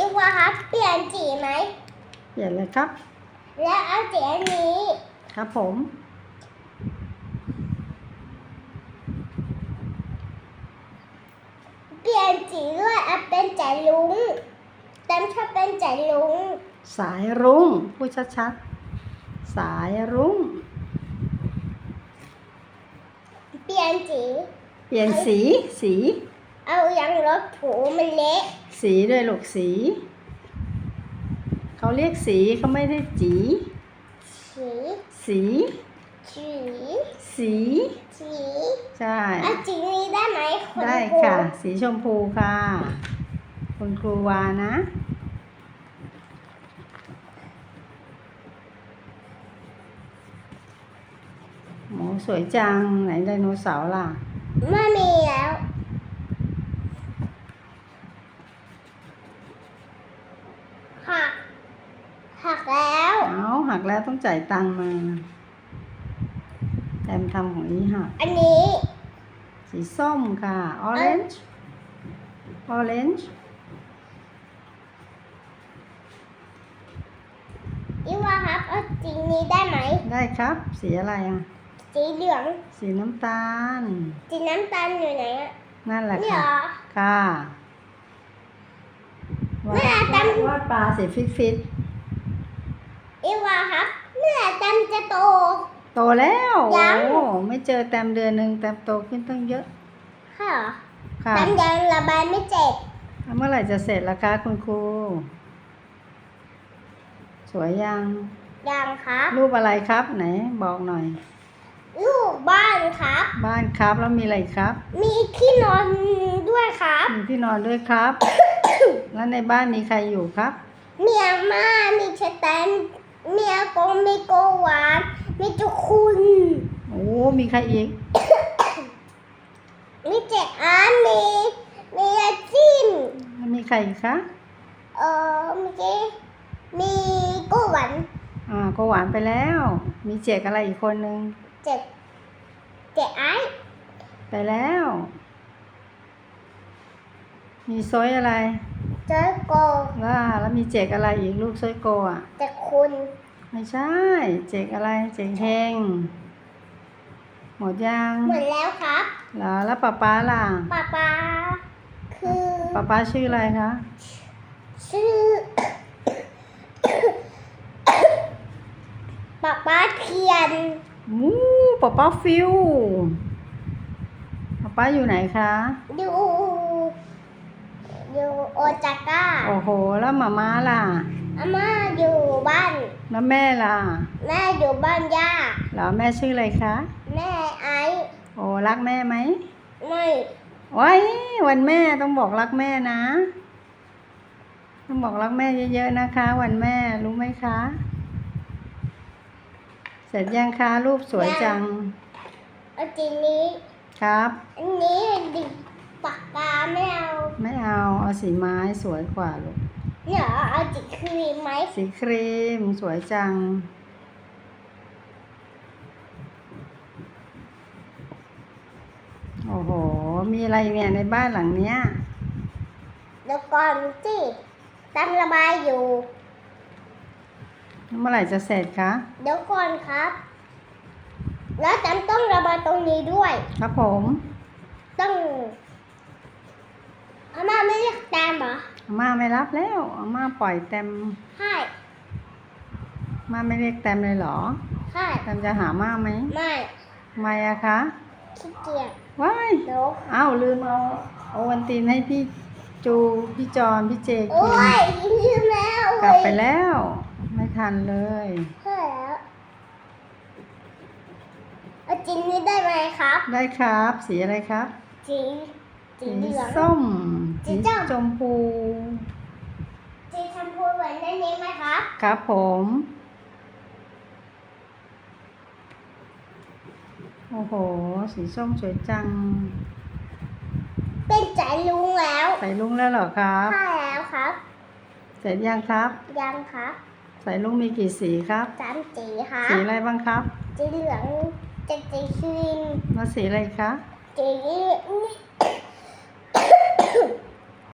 อีกว่าครับเปลี่ยนสีไหม เปลี่ยนเลยครับ แล้วเอาสีอันนี้ ครับผม เปลี่ยนสีด้วยเอาเป็นใจลุงเต็มชอบเป็นใจลุงสายรุ้งพูดชัดๆ สายรุ้ง เปลี่ยนสี เปลี่ยนสี สี เอายังรถถูมันเละสีด้วยลูกสี เขาเรียกสีเขาไม่ได้จี สีสีสีสีสีใช่เอาสีนี้ได้ไหมณได้ครูค่ะ สีชมพูค่ะ คุณครูวานะโหสวยจังไหนไดโนเสาร์ล่ะ ไม่มีแล้วหัก หักแล้วเอาหักแล้วต้องจ่ายตังค์มาแตมทำของอีหัก อันนี้ สีส้มค่ะ orange orange อีว่าครับเอาสีนี้ได้ไหม ได้ครับ สีอะไรอะ สีเหลือง สีน้ำตาล สีน้ำตาลอยู่ไหนอะนั่นแหละนี่ค่ะเหรอค่ะแม่ตำ วาดปลาสีฟิตฟิต อีว่าครับเมื่อแตมจะโต โตแล้วยัง โอ้ไม่เจอแตมเดือนหนึ่งแตมโตขึ้นตั้งเยอะ ค่ะค่ะแตมยังระบายไม่เจ็บแล้วเมื่อไหร่จะเสร็จล่ะคะคุณครู สวยยังยังครับ รูปอะไรครับ ไหน บอกหน่อย ลูกบ้านครับ บ้านครับแล้วมีอะไรอีกครับ มีที่นอนด้วยครับ มีที่นอนด้วยครับ แล้วในบ้านมีใครอยู่ครับ มีอาม่ามีชะแตน มีอากงมีโกหวาน มีจุกคุณโอ้มีใครอีก มีเจ็กอานมีมีอาจิมแล้วมีใครอีกคะเออเมื่อกี้มีโกหวานอ่าก็หวานไปแล้ว มีเจกอะไรอีกคนนึงเจ็กเจ็กไอไปแล้ว มีซอยอะไร เจอโกล่าแล้วมีเจกอะไรอีกลูกซอยโกอะเจ็กคุณ ไม่ใช่ เจกอะไรเจกเฮงหมดยังหมดแล้วครับเหรอแล้วป้าป้าล่ะป้าป้าคือป้าป้าชื่ออะไรคะชื่อป้าป้าเทียนมูป้าป้าฟิวป้าป้าอยู่ไหนคะอยู่ อยู่โอจาก้าโอ้โห แล้วมาม่าล่ะ อาม่าอยู่บ้าน แล้วแม่ล่ะแม่อยู่บ้านย่า เหรอแม่ชื่ออะไรคะ แม่ไอซ์โอ้รักแม่ไหมไม่โอ้ยวันแม่ต้องบอกรักแม่นะ ต้องบอกรักแม่เยอะๆนะคะ วันแม่รู้ไหมคะ เสร็จยังคะรูปสวยจังเอาจีนี้ ครับ อันนี้ดิปากกาไม่เอา ไม่เอา เอาสีไม้สวยกว่าลูกเนี่ยเอาจีครีมไหมสีครีมสวยจัง โอ้โห มีอะไรเนี่ยในบ้านหลังเนี้ยเดี๋ยวก่อนสิตั้งระบายอยู่ เมื่อไหร่จะเสร็จคะ เดี๋ยวก่อนครับ แล้วจำต้องระบายตรงนี้ด้วย ครับผม ต้อง อาม่าไม่เรียกแตมเหรออาม่าไม่รับแล้วอาม่าปล่อยแตมใช่อาม่าไม่เรียกแตมเลยเหรอใช่แตมจะหาม่าไหมไม่ทำไมอะคะขี้เกียจว้ายเดี๋ยวอ้าวลืมเอาโอวันตินให้พี่จูพี่จอนพี่เจโอ้กินยลืมแล้วกลับไปแล้ว ไม่ทันเลย ใช่แล้วเอาจริงนี้ได้ไหมครับได้ครับ สีอะไรครับ สีสีสีเหลืองส้ม สีสีส้มชมพูสีชมพูเหมือนในนี้ไหมครับ ครับผม โอ้โห สีส้มสวยจัง เป็นใจลุงแล้วใส่ลุงแล้วเหรอครับใช่แล้วครับ เสร็จยังครับ ยังครับใส่ลุงมีกี่สีครับสามสีครับสีอะไรบ้างครับ สีเหลืองจะสีครีมแล้วสีอะไรคะสีนี่